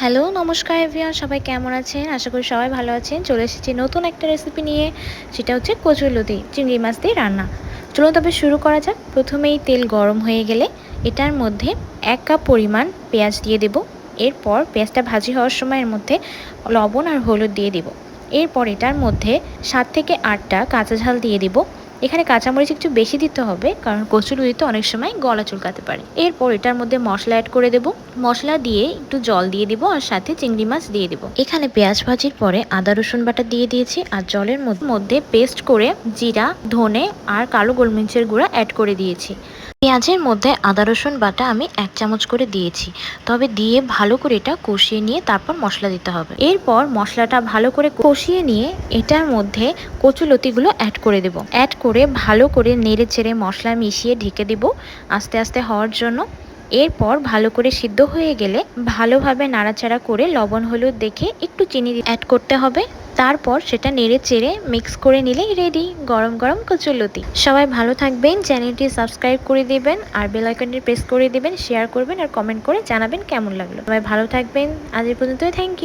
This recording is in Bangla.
হ্যালো, নমস্কার এভরিওয়ান, সবাই কেমন আছেন? আশা করি সবাই ভালো আছেন। চলে এসেছি নতুন একটা রেসিপি নিয়ে, সেটা হচ্ছে কচুলতি চিংড়ি মাছ দিয়ে রান্না। চলুন তবে শুরু করা যাক। প্রথমেই তেল গরম হয়ে গেলে এটার মধ্যে এক কাপ পরিমাণ পেঁয়াজ দিয়ে দেব। এরপর পেঁয়াজটা ভাজি হওয়ার সময় এর মধ্যে লবণ আর হলুদ দিয়ে দেব। এরপর এটার মধ্যে সাত থেকে আটটা কাঁচা ঝাল দিয়ে দেবো। এখানে কাঁচামরিচ একটু বেশি দিতে হবে, কারণ কচুরুড়িতে অনেক সময় গলা চুলকাতে পারে। এরপর এটার মধ্যে মশলা অ্যাড করে দেব। মশলা দিয়ে একটু জল দিয়ে দিব আর সাথে চিংড়ি মাছ দিয়ে দিব। এখানে পেঁয়াজ ভাজির পরে আদা, রসুন বাটা দিয়ে দিয়েছি আর জলের মধ্যে পেস্ট করে জিরা, ধনে আর কালো গোলমরিচের গুঁড়া অ্যাড করে দিয়েছি। পেঁয়াজের মধ্যে আদা, রসুন বাটা আমি এক চামচ করে দিয়েছি। তবে দিয়ে ভালো করে এটা কষিয়ে নিয়ে তারপর মশলা দিতে হবে। এরপর মশলাটা ভালো করে কষিয়ে নিয়ে এটার মধ্যে কচুলতিগুলো অ্যাড করে দেব। অ্যাড করে ভালো করে নেড়ে চেড়ে মশলা মিশিয়ে ঢেকে দেব আস্তে আস্তে হওয়ার জন্য। এরপর ভালো করে সিদ্ধ হয়ে গেলে ভালোভাবে নাড়াচাড়া করে লবণ, হলুদ দেখে একটু চিনি অ্যাড করতে হবে। তারপর সেটা নেড়ে চেড়ে মিক্স করে নিলেই রেডি গরম গরম কচুলতি সবাই ভালো থাকবেন চ্যানেলটি সাবস্ক্রাইব করে দিবেন, আর বেল আইকনটি প্রেস করে দিবেন শেয়ার করবেন, আর কমেন্ট করে জানাবেন কেমন লাগল। সবাই ভালো থাকবেন, আজ পর্যন্তই থ্যাংক ইউ